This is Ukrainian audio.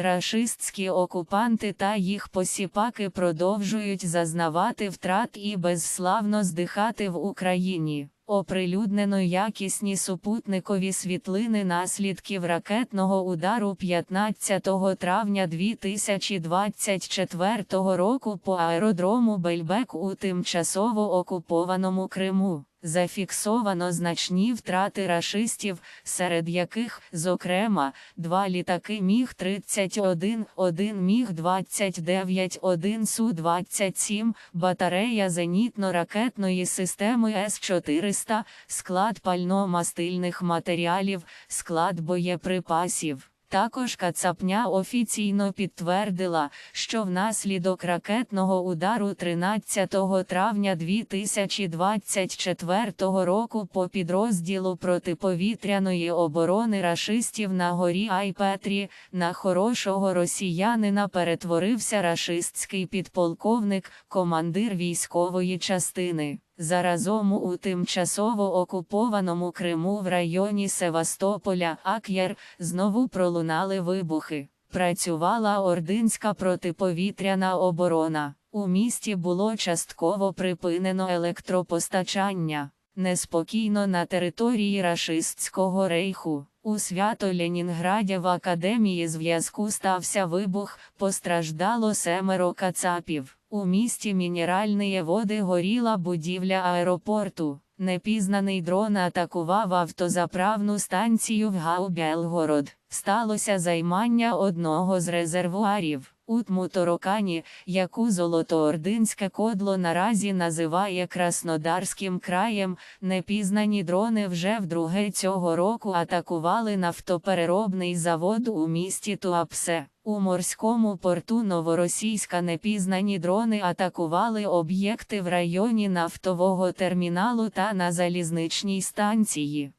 Рашистські окупанти та їх посіпаки продовжують зазнавати втрат і безславно здихати в Україні. Оприлюднено якісні супутникові світлини наслідків ракетного удару 15 травня 2024 року по аеродрому Бельбек у тимчасово окупованому Криму. Зафіксовано значні втрати рашистів, серед яких, зокрема, два літаки Міг-31, один Міг-29, один Су-27, батарея зенітно-ракетної системи С-400, склад пально-мастильних матеріалів, склад боєприпасів. Також Кацапня офіційно підтвердила, що внаслідок ракетного удару 13 травня 2024 року по підрозділу протиповітряної оборони рашистів на горі Айпетрі на хорошого росіянина перетворився рашистський підполковник, командир військової частини. Заразом у тимчасово окупованому Криму в районі Севастополя Ак'єр знову пролунали вибухи. Працювала ординська протиповітряна оборона. У місті було частково припинено електропостачання. Неспокійно на території рашистського рейху. У свято Ленінграді в академії зв'язку стався вибух, постраждало семеро кацапів. У місті Мінеральні води горіла будівля аеропорту. Непізнаний дрон атакував автозаправну станцію в Гау-Белгород. Сталося займання одного з резервуарів. У Тмуторокані, яку Золотоординське кодло наразі називає Краснодарським краєм, непізнані дрони вже вдруге цього року атакували нафтопереробний завод у місті Туапсе. У морському порту Новоросійська непізнані дрони атакували об'єкти в районі нафтового терміналу та на залізничній станції.